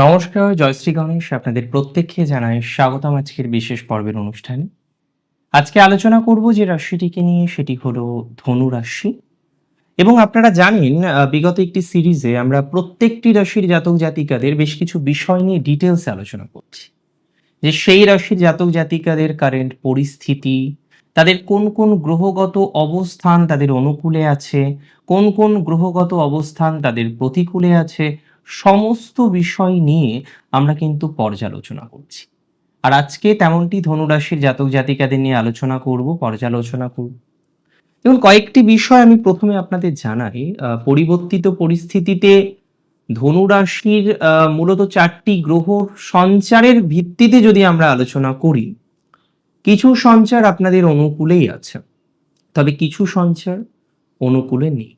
নমস্কার জয়শ্রী গণেশ। আপনাদের প্রত্যেককে জানাই স্বাগতম আজকের বিশেষ পর্বের অনুষ্ঠানে। আজকে আলোচনা করব যে রাশিটিকে নিয়ে, সেটি হলো ধনু রাশি। এবং আপনারা জানেন বিগত একটি সিরিজে আমরা প্রত্যেকটি রাশির জাতক জাতিকাদের বেশ কিছু বিষয় নিয়ে ডিটেলস আলোচনা করছি। যে সেই রাশির জাতক জাতিকাদের কারেন্ট পরিস্থিতি, তাদের কোন কোন গ্রহগত অবস্থান তাদের অনুকূলে আছে, কোন কোন গ্রহগত অবস্থান তাদের প্রতিকূলে আছে সমস্ত বিষয় নিয়ে আমরা কিন্তু পর্যালোচনা করছি। আর আজকে তেমনটি ধনুরাশির জাতক জাতিকাদের নিয়ে আলোচনা করব, পর্যালোচনা করব। দেখুন, কয়েকটি বিষয় আমি প্রথমে আপনাদের জানাই। পরিবর্তিত পরিস্থিতিতে ধনুরাশির মূলত চারটি গ্রহ সঞ্চারের ভিত্তিতে যদি আমরা আলোচনা করি, কিছু সঞ্চার আপনাদের অনুকূলেই আছে। তবে কিছু সঞ্চার অনুকূলে নেই।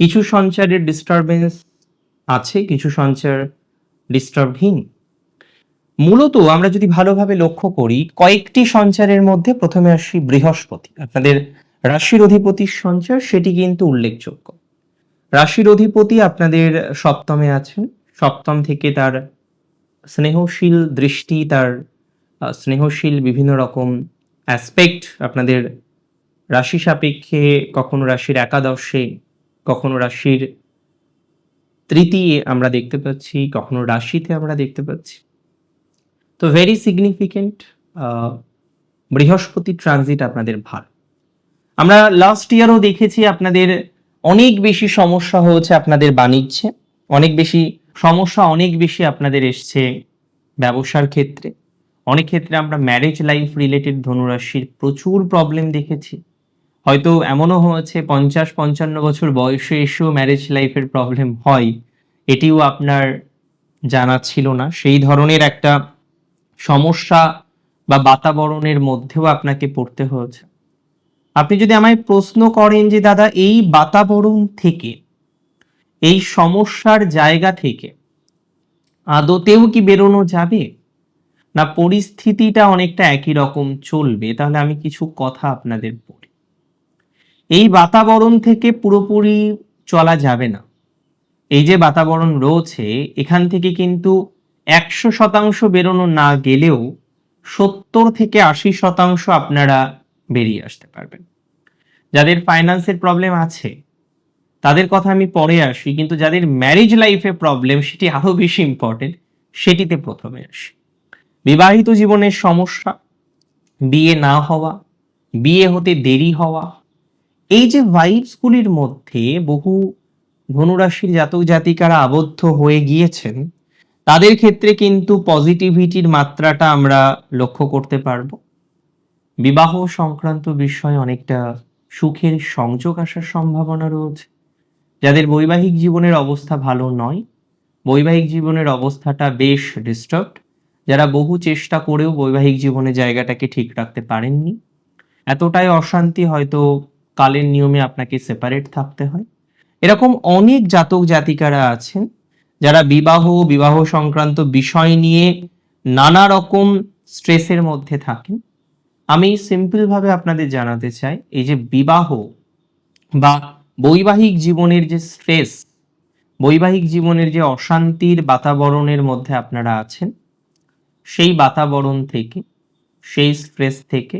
কিছু সঞ্চারের ডিস্টারবেন্স আছে কিছু সঞ্চার ডিস্টার্বহীন মূলত আমরা যদি ভালোভাবে লক্ষ্য করি, কয়েকটি সঞ্চারের মধ্যে প্রথমে আসি বৃহস্পতি। আপনাদের রাশির অধিপতির সঞ্চার, সেটি কিন্তু উল্লেখযোগ্য। রাশির অধিপতি আপনাদের সপ্তমে আছেন। সপ্তম থেকে তার স্নেহশীল দৃষ্টি, তার স্নেহশীল বিভিন্ন রকম অ্যাসপেক্ট আপনাদের রাশি সাপেক্ষে, কখনো রাশির একাদশে, কখনো রাশির তৃতীয় আমরা দেখতে পাচ্ছি, কখনো রাশিতে আমরা দেখতে পাচ্ছি। তো ভেরি সিগনিফিকেন্ট বৃহস্পতি ট্রানজিট আপনাদের ভালো আমরা লাস্ট ইয়ারও দেখেছি আপনাদের অনেক বেশি সমস্যা হয়েছে আপনাদের বাণিজ্যে, অনেক বেশি সমস্যা অনেক বেশি আপনাদের এসছে ব্যবসার ক্ষেত্রে। অনেক ক্ষেত্রে আমরা ম্যারেজ লাইফ রিলেটেড ধনুরাশির প্রচুর প্রবলেম দেখেছি। হয়তো এমনও হয়েছে, পঞ্চাশ পঞ্চান্ন বছর বয়সে এসেও ম্যারেজ লাইফের প্রবলেম হয়। এটিও আপনার জানা ছিল না। সেই ধরনের একটা সমস্যা বা বাতাবরণের মধ্যেও আপনাকে পড়তে হয়েছে। আপনি যদি আমায় প্রশ্ন করেন যে, দাদা, এই বাতাবরণ থেকে, এই সমস্যার জায়গা থেকে আদতেও কি বেরোনো যাবে? না পরিস্থিতিটা অনেকটা একই রকম চলবে? তাহলে আমি কিছু কথা আপনাদের বলি। এই বাতাবরণ থেকে পুরোপুরি চলা যাবে না। এই যে বাতাবরণ রয়েছে, এখান থেকে কিন্তু একশো শতাংশ বেরোনো না গেলেও সত্তর থেকে আশি শতাংশ আপনারা বেরিয়ে আসতে পারবেন। যাদের ফাইন্যান্সের প্রবলেম আছে, তাদের কথা আমি পরে আসি, কিন্তু যাদের ম্যারেজ লাইফে প্রবলেম, সেটি আরও বেশি ইম্পর্টেন্ট সেটিতে প্রথমে আসি। বিবাহিত জীবনের সমস্যা, বিয়ে না হওয়া, বিয়ে হতে দেরি হওয়া এই যে ভাইবসগুলির মধ্যে বহু ধনুরাশির জাতক জাতিকারা আবদ্ধ হয়ে গিয়েছেন, তাদের ক্ষেত্রে কিন্তু পজিটিভিটির মাত্রাটা আমরা লক্ষ্য করতে পারব। বিবাহ সংক্রান্ত বিষয়ে অনেকটা সুখের সংযোগ আসার সম্ভাবনা রয়েছে। যাদের বৈবাহিক জীবনের অবস্থা ভালো নয়, বৈবাহিক জীবনের অবস্থাটা বেশ ডিস্টার্বড যারা বহু চেষ্টা করেও বৈবাহিক জীবনে জায়গাটাকে ঠিক রাখতে পারেননি। এতটাই অশান্তি হয়তো কালের নিয়মে আপনাকে সেপারেট থাকতে হয়। এরকম অনেক জাতক জাতিকারা আছেন যারা বিবাহ বিবাহ সংক্রান্ত বিষয় নিয়ে নানা রকম স্ট্রেসের মধ্যে থাকেন। আমি সিম্পল ভাবে আপনাদের জানাতে চাই, এই যে বিবাহ বা বৈবাহিক জীবনের যে স্ট্রেস বৈবাহিক জীবনের যে অশান্তির বাতাবরণের মধ্যে আপনারা আছেন, সেই বাতাবরণ থেকে, সেই স্ট্রেস থেকে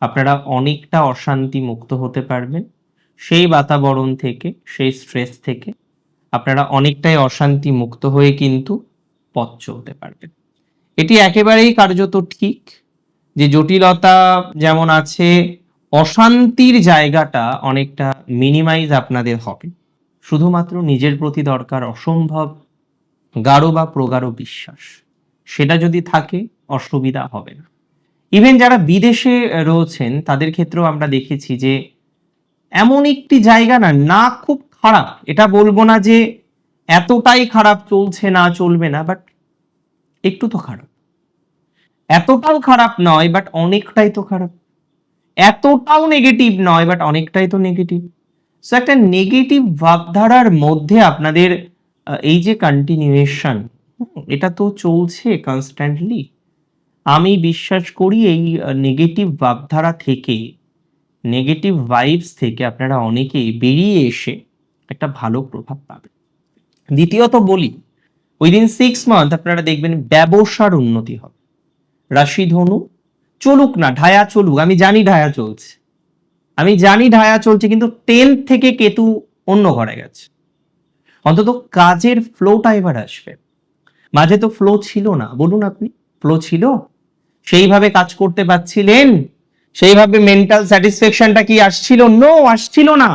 আপনারা অনেকটা অশান্তি মুক্ত হতে পারবেন। সেই বাতাবরণ থেকে, সেই স্ট্রেস থেকে আপনারা অনেকটাই অশান্তি মুক্ত হয়ে কিন্তু পথ চলতে পারবেন। এটি একেবারেই কার্যত ঠিক যে জটিলতা যেমন আছে, অশান্তির জায়গাটা অনেকটা মিনিমাইজ আপনাদের হবে। শুধুমাত্র নিজের প্রতি দরকার অসম্ভব গাঢ় বা প্রগাঢ় বিশ্বাস। সেটা যদি থাকে, অসুবিধা হবে না। ইভেন যারা বিদেশে রয়েছেন, তাদের ক্ষেত্রেও আমরা দেখেছি যে এমন একটি জায়গা না না খুব খারাপ। এটা বলব না যে এতটাই খারাপ চলছে, না চলবে না বাট একটু তো খারাপ। এতটাও খারাপ নয় বাট অনেকটাই তো খারাপ। এতটাও নেগেটিভ নয় বাট অনেকটাই তো নেগেটিভ সো একটা নেগেটিভ ভাবধারার মধ্যে আপনাদের এই যে কন্টিনিউয়েশন এটা তো চলছে কনস্ট্যান্টলি আমি বিশ্বাস করি এই নেগেটিভ ভাবধারা থেকে নেগেটিভ ভাইবস থেকে আপনারা অনেকেই বেরিয়ে এসে একটা ভালো প্রভাব পাবেন। দ্বিতীয়ত বলি উইদিন সিক্স মান্থ আপনারা দেখবেন ব্যবসার উন্নতি হবে। রাশি ধনু চলুক না, ঢায়া চলুক, আমি জানি ঢায়া চলছে। আমি জানি ঢায়া চলছে, কিন্তু টেন্থ থেকে কেতু অন্য ঘরে গেছে। অন্তত কাজের ফ্লোটা এবার আসবে। মাঝে তো ফ্লো ছিল না, বলুন আপনি ফ্লো ছিল? সেইভাবে কাজ করতে পারছিলেন? সেইভাবে মেন্টাল স্যাটিসফ্যাকশনটা কি আসছিল? নো আসছিল না।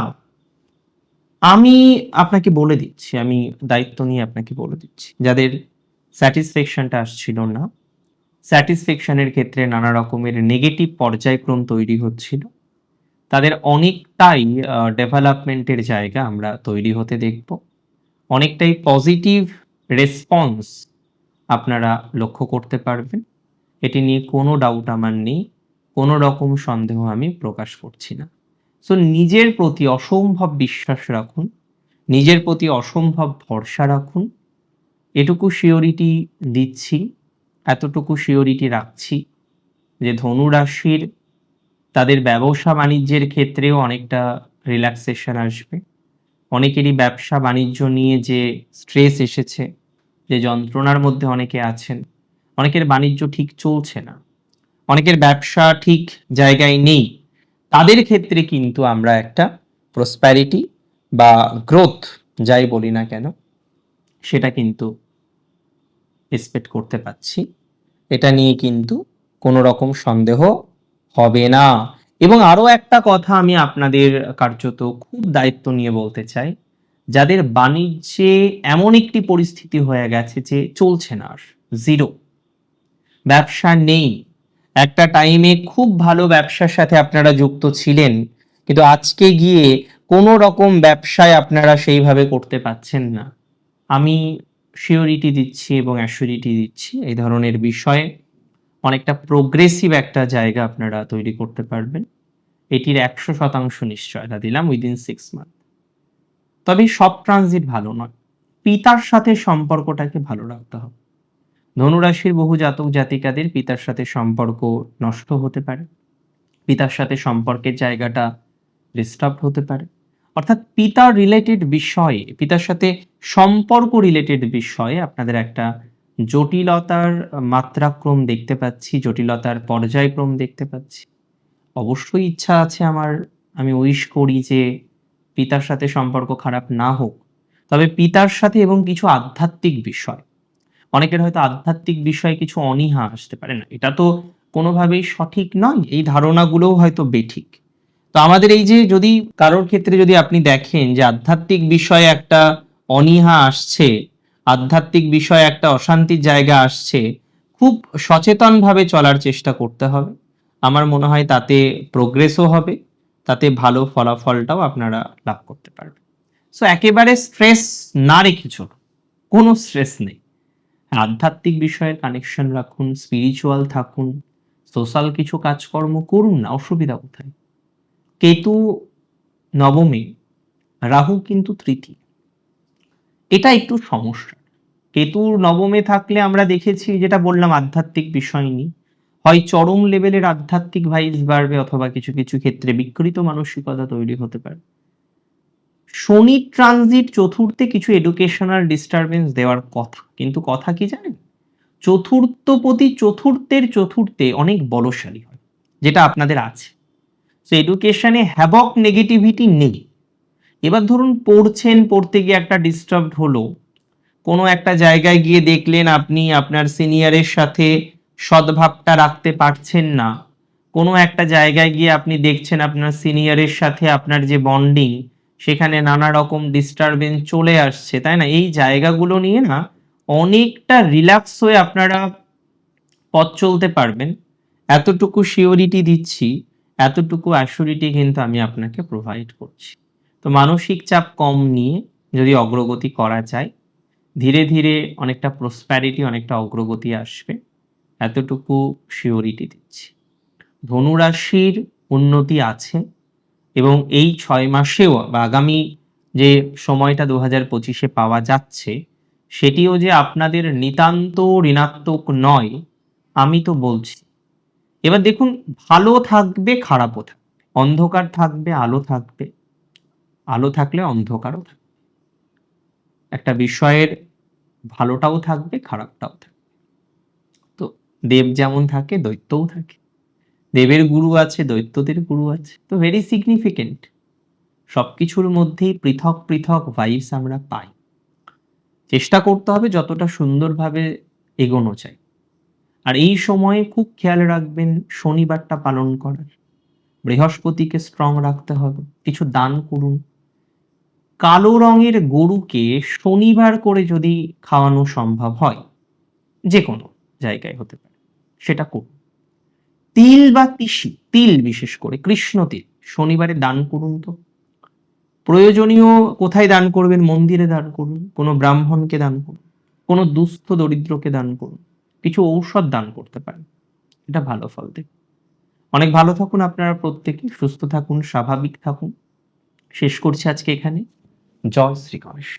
আমি আপনাকে বলে দিচ্ছি, আমি দায়িত্ব নিয়ে আপনাকে বলে দিচ্ছি, যাদের স্যাটিসফ্যাকশনটা আসছিল না স্যাটিসফ্যাকশনের ক্ষেত্রে নানা রকমের নেগেটিভ পর্যায়ক্রম তৈরি হচ্ছিল। তাদের অনেকটাই ডেভেলপমেন্টের জায়গা আমরা তৈরি হতে দেখব। অনেকটাই পজিটিভ রেসপন্স আপনারা লক্ষ্য করতে পারবেন। এটি নিয়ে কোনো ডাউট আমার নেই, কোনো রকম সন্দেহ আমি প্রকাশ করছি না। সো নিজের প্রতি অসম্ভব বিশ্বাস রাখুন, নিজের প্রতি অসম্ভব ভরসা রাখুন। এটুকু শিওরিটি দিচ্ছি, এতটুকু শিওরিটি রাখছি যে ধনু রাশির তাদের ব্যবসা বাণিজ্যের ক্ষেত্রেও অনেকটা রিল্যাক্সেশন আসবে। অনেকেরই ব্যবসা বাণিজ্য নিয়ে যে স্ট্রেস এসেছে, যে যন্ত্রণার মধ্যে অনেকে আছেন অনেকের বাণিজ্য ঠিক চলছে না। অনেকের ব্যবসা ঠিক জায়গায় নেই। তাদের ক্ষেত্রে কিন্তু আমরা একটা প্রসপ্যারিটি বা গ্রোথ যাই বলি না কেন, সেটা কিন্তু এক্সপেক্ট করতে পাচ্ছি এটা নিয়ে কিন্তু কোনো রকম সন্দেহ হবে না। এবং আরও একটা কথা আমি আপনাদের কার্যত খুব দায়িত্ব নিয়ে বলতে চাই, যাদের বাণিজ্যে এমন একটি পরিস্থিতি হয়ে গেছে যে চলছে না আর জিরো ব্যবসা নেই। একটা টাইমে খুব ভালো ব্যবসার সাথে আপনারা যুক্ত ছিলেন, কিন্তু আজকে গিয়ে কোনো রকম ব্যবসায় আপনারা সেইভাবে করতে পাচ্ছেন না। আমি শিওরিটি দিচ্ছি এবং অ্যাসিওরিটি দিচ্ছি, এই ধরনের বিষয়ে অনেকটা প্রোগ্রেসিভ একটা জায়গা আপনারা তৈরি করতে পারবেন। এটির একশো শতাংশ নিশ্চয়তা দিলাম উইদিন সিক্স মান্থ তবে সব ট্রানজিট ভালো নয়। পিতার সাথে সম্পর্কটাকে ভালো রাখতে হবে। ধনুরাশির বহু জাতক জাতিকাদের পিতার সাথে সম্পর্ক নষ্ট হতে পারে। পিতার সাথে সম্পর্কের জায়গাটা ডিস্টার্ব হতে পারে। অর্থাৎ পিতার রিলেটেড বিষয়ে, পিতার সাথে সম্পর্ক রিলেটেড বিষয়ে আপনাদের একটা জটিলতার মাত্রাক্রম দেখতে পাচ্ছি, জটিলতার পর্যায়ক্রম দেখতে পাচ্ছি। অবশ্যই ইচ্ছা আছে আমার, আমি উইশ করি যে পিতার সাথে সম্পর্ক খারাপ না হোক। তবে পিতার সাথে এবং কিছু আধ্যাত্মিক বিষয় অনেকের হয়তো আধ্যাত্মিক বিষয়ে কিছু অনীহা আসতে পারে না। এটা তো কোনোভাবেই সঠিক নয়, এই ধারণাগুলোও হয়তো বেঠিক। তো আমাদের এই যে যদি কারোর ক্ষেত্রে যদি আপনি দেখেন যে আধ্যাত্মিক বিষয়ে একটা অনীহা আসছে, আধ্যাত্মিক বিষয়ে একটা অশান্তির জায়গা আসছে, খুব সচেতনভাবে চলার চেষ্টা করতে হবে। আমার মনে হয় তাতে প্রোগ্রেসও হবে, তাতে ভালো ফলাফলটাও আপনারা লাভ করতে পারবেন। সো একেবারে স্ট্রেস না রেখে চলুন, কোনো স্ট্রেস নেই। আধ্যাত্মিক বিষয়ে কানেকশন রাখুন স্পিরিচুয়াল থাকুন সোশ্যাল কিছু কাজকর্ম করুন না, অসুবিধা কোথায়? কেতু নবমে, রাহু কিন্তু তৃতীয়। এটা একটু সমস্যা। কেতুর নবমে থাকলে আমরা দেখেছি যেটা বললাম আধ্যাত্মিক বিষয় নিয়ে, হয় চরম লেভেলের আধ্যাত্মিক ভাইস বাড়বে অথবা কিছু কিছু ক্ষেত্রে বিকৃত মানসিকতা তৈরি হতে পারে। শনি ট্রানজিট চতুর্থে কিছু এডুকেশনাল ডিস্টারবেন্স দেওয়ার কথা। কিন্তু কথা কি জানেন? চতুর্থপতি চতুর্থের চতুর্থে অনেক বলশালী হয়, যেটা আপনাদের আছে। সো এডুকেশনে হ্যাবক নেগেটিভিটি নেই। এবার ধরুন পড়ছেন, পড়তে গিয়ে একটা ডিস্টার্ব হলো। কোনো একটা জায়গায় গিয়ে দেখলেন আপনি আপনার সিনিয়রের সাথে সদ্ভাবটা রাখতে পারছেন না। কোনো একটা জায়গায় গিয়ে আপনি দেখছেন আপনার সিনিয়রের সাথে আপনার যে বন্ডিং সেখানে নানা রকম ডিস্টারবেন্স চলে আসছে, তাই না? এই জায়গাগুলো নিয়ে না অনেকটা রিল্যাক্স হয়ে আপনারা পথ চলতে পারবেন। এতটুকু শিওরিটি দিচ্ছি, এতটুকু অ্যাসিউরিটি কিন্তু আমি আপনাকে প্রোভাইড করছি। তো মানসিক চাপ কম নিয়ে যদি অগ্রগতি করা যায়, ধীরে ধীরে অনেকটা প্রসপ্যারিটি অনেকটা অগ্রগতি আসবে। এতটুকু শিওরিটি দিচ্ছি। ধনুরাশির উন্নতি আছে। এবং এই ছয় মাসেও বা আগামী যে সময়টা দু হাজার পঁচিশে পাওয়া যাচ্ছে, সেটিও যে আপনাদের নিতান্ত ঋণাত্মক নয়, আমি তো বলছি। এবার দেখুন, ভালো থাকবে, খারাপও থাকবে। অন্ধকার থাকবে, আলো থাকবে। আলো থাকলে অন্ধকারও থাকবে। একটা বিষয়ের ভালোটাও থাকবে, খারাপটাও থাকবে। তো দেব যেমন থাকে, দৈত্যও থাকে। দেবের গুরু আছে, দৈত্যদের গুরু আছে। তো ভেরি সিগনিফিকেন্ট সব কিছুর মধ্যেই পৃথক পৃথক ভাইবস আমরা পাই। চেষ্টা করতে হবে যতটা সুন্দরভাবে এগোনো চাই আর এই সময়ে খুব খেয়াল রাখবেন শনিবারটা পালন করার। বৃহস্পতিকে স্ট্রং রাখতে হবে। কিছু দান করুন। কালো রঙের গরুকে শনিবার করে যদি খাওয়ানো সম্ভব হয় যে কোনো জায়গায় হতে পারে, সেটা করুন। তিল বা তিসি, তিল বিশেষ করে, কৃষ্ণ তিল। শনিবারে দান করুন তো। প্রয়োজনীয় কোথায় দান করবেন? মন্দিরে দান করুন, কোনো ব্রাহ্মণকে দান করুন, কোনো দুস্থ দরিদ্রকে দান করুন, কিছু ঔষধ দান করতে পারেন। এটা ভালো ফল দেবে। অনেক ভালো থাকুন আপনারা প্রত্যেকে, সুস্থ থাকুন, স্বাভাবিক থাকুন। শেষ করছি আজকে এখানে। জয় শ্রী গণেশ।